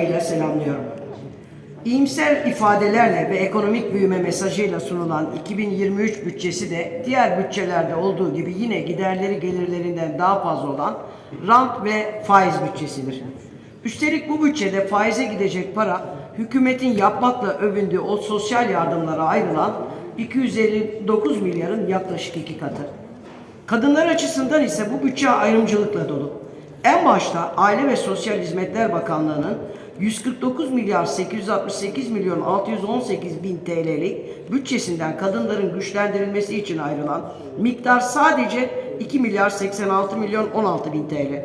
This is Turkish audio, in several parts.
saygıyla selamlıyorum. İyimser ifadelerle ve ekonomik büyüme mesajıyla sunulan 2023 bütçesi de diğer bütçelerde olduğu gibi yine giderleri gelirlerinden daha fazla olan rant ve faiz bütçesidir. Üstelik bu bütçede faize gidecek para hükümetin yapmakla övündüğü o sosyal yardımlara ayrılan 259 milyarın yaklaşık iki katı. Kadınlar açısından ise bu bütçe ayrımcılıkla dolu. En başta Aile ve Sosyal Hizmetler Bakanlığı'nın 149 milyar 868 milyon 618 bin TL'lik bütçesinden kadınların güçlendirilmesi için ayrılan miktar sadece 2 milyar 86 milyon 16 bin TL.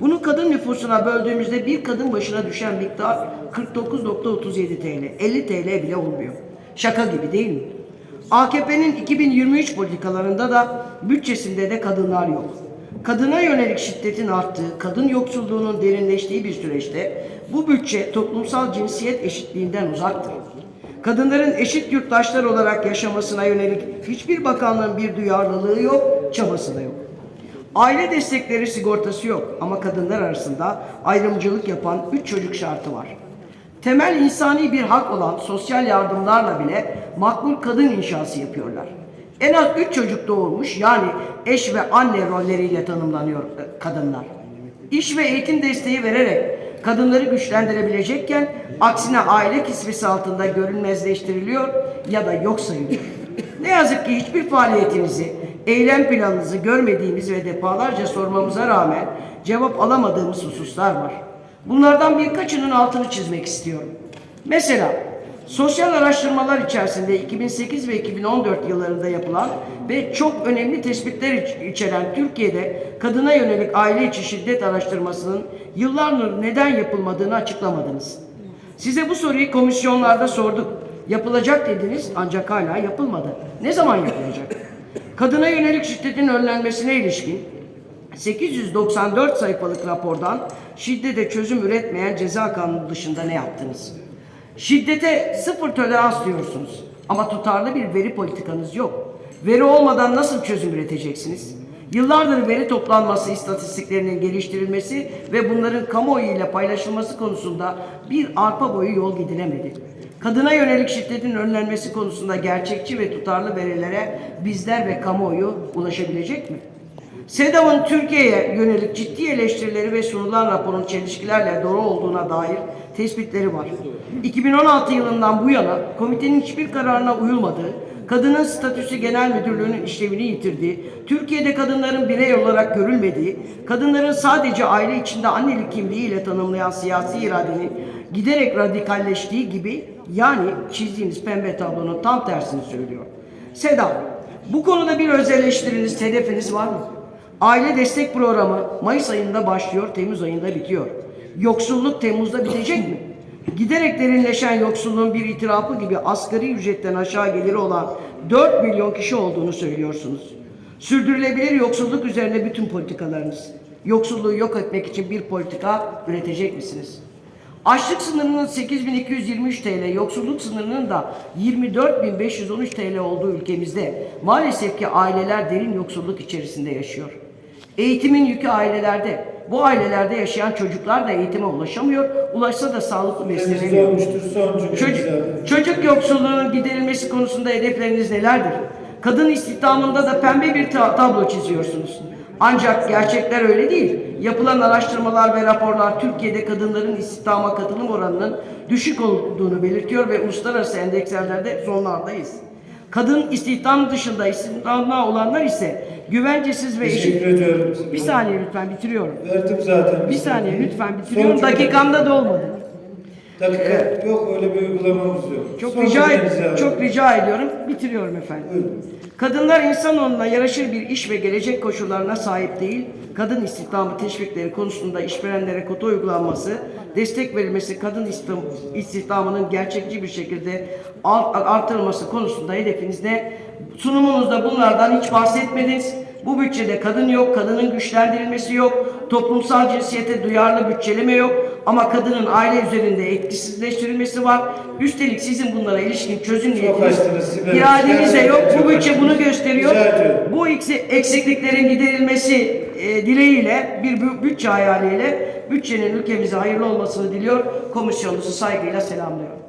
Bunu kadın nüfusuna böldüğümüzde bir kadın başına düşen miktar 49.37 TL. 50 TL bile olmuyor. Şaka gibi değil mi? AKP'nin 2023 politikalarında da bütçesinde de kadınlar yok. Kadına yönelik şiddetin arttığı, kadın yoksulluğunun derinleştiği bir süreçte bu bütçe toplumsal cinsiyet eşitliğinden uzaktır. Kadınların eşit yurttaşlar olarak yaşamasına yönelik hiçbir bakanlığın bir duyarlılığı yok, çabası da yok. Aile destekleri sigortası yok ama kadınlar arasında ayrımcılık yapan üç çocuk şartı var. Temel insani bir hak olan sosyal yardımlarla bile makbul kadın inşası yapıyorlar. En az üç çocuk doğurmuş yani eş ve anne rolleriyle tanımlanıyor e, kadınlar. İş ve eğitim desteği vererek kadınları güçlendirebilecekken aksine aile kisvesi altında görünmezleştiriliyor ya da yok sayılıyor. Ne yazık ki hiçbir faaliyetinizi, eylem planınızı görmediğimiz ve defalarca sormamıza rağmen cevap alamadığımız hususlar var. Bunlardan birkaçının altını çizmek istiyorum. Mesela sosyal araştırmalar içerisinde 2008 ve 2014 yıllarında yapılan ve çok önemli tespitler iç- içeren Türkiye'de kadına yönelik aile içi şiddet araştırmasının yıllardır neden yapılmadığını açıklamadınız. Size bu soruyu komisyonlarda sorduk. Yapılacak dediniz ancak hala yapılmadı. Ne zaman yapılacak? Kadına yönelik şiddetin önlenmesine ilişkin 894 sayfalık rapordan şiddete çözüm üretmeyen ceza kanunu dışında ne yaptınız? Şiddete sıfır tolerans diyorsunuz ama tutarlı bir veri politikanız yok. Veri olmadan nasıl çözüm üreteceksiniz? Yıllardır veri toplanması, istatistiklerinin geliştirilmesi ve bunların kamuoyu ile paylaşılması konusunda bir arpa boyu yol gidilemedi. Kadına yönelik şiddetin önlenmesi konusunda gerçekçi ve tutarlı verilere bizler ve kamuoyu ulaşabilecek mi? SEDAV'ın Türkiye'ye yönelik ciddi eleştirileri ve sunulan raporun çelişkilerle doğru olduğuna dair tespitleri var. 2016 yılından bu yana komitenin hiçbir kararına uyulmadığı, Kadının Statüsü Genel Müdürlüğü'nün işlevini yitirdiği, Türkiye'de kadınların birey olarak görülmediği, kadınların sadece aile içinde annelik kimliğiyle tanımlayan siyasi iradenin giderek radikalleştiği gibi yani çizdiğiniz pembe tablonun tam tersini söylüyor. SEDAV, bu konuda bir öz hedefiniz var mı? Aile destek programı Mayıs ayında başlıyor, Temmuz ayında bitiyor. Yoksulluk Temmuz'da bitecek mi? Giderek derinleşen yoksulluğun bir itirafı gibi asgari ücretten aşağı geliri olan 4 milyon kişi olduğunu söylüyorsunuz. Sürdürülebilir yoksulluk üzerine bütün politikalarınız. Yoksulluğu yok etmek için bir politika üretecek misiniz? Açlık sınırının 8223 TL, yoksulluk sınırının da 24513 TL olduğu ülkemizde maalesef ki aileler derin yoksulluk içerisinde yaşıyor. Eğitimin yükü ailelerde. Bu ailelerde yaşayan çocuklar da eğitime ulaşamıyor. Ulaşsa da sağlıklı beslenemiyor. Çocuk, çocuk yoksulluğunun giderilmesi konusunda hedefleriniz nelerdir? Kadın istihdamında da pembe bir ta- tablo çiziyorsunuz. Ancak gerçekler öyle değil. Yapılan araştırmalar ve raporlar Türkiye'de kadınların istihdama katılım oranının düşük olduğunu belirtiyor ve uluslararası endekslerde sonlardayız. Kadın istihdam dışında istihdamda olanlar ise güvencesiz ve eşit... Teşekkür ediyorum. Bir saniye lütfen bitiriyorum. Verdim zaten. Bir saniye lütfen bitiriyorum. Son cümle. Dakikamda da Dakika. Yok öyle bir uygulamamız yok. Çok Son rica çok rica ediyorum. Bitiriyorum efendim. Buyurun. Kadınlar insanoğluna yaraşır bir iş ve gelecek koşullarına sahip değil. Kadın istihdamı teşvikleri konusunda işverenlere kota uygulanması, destek verilmesi, kadın istihdam- istihdamının gerçekçi bir şekilde art- artırılması konusunda hedefiniz ne? Sunumunuzda bunlardan hiç bahsetmediniz. Bu bütçede kadın yok, kadının güçlendirilmesi yok, toplumsal cinsiyete duyarlı bütçeleme yok ama kadının aile üzerinde etkisizleştirilmesi var. Üstelik sizin bunlara ilişkin çözüm niyetiniz, açtınız Sibel. iradeniz de yok. Bu bütçe bunu gösteriyor. Bu eksi- eksikliklerin giderilmesi e, dileğiyle bir bü- bütçe hayaliyle bütçenin ülkemize hayırlı olmasını diliyor. Komisyonumuzu saygıyla selamlıyorum.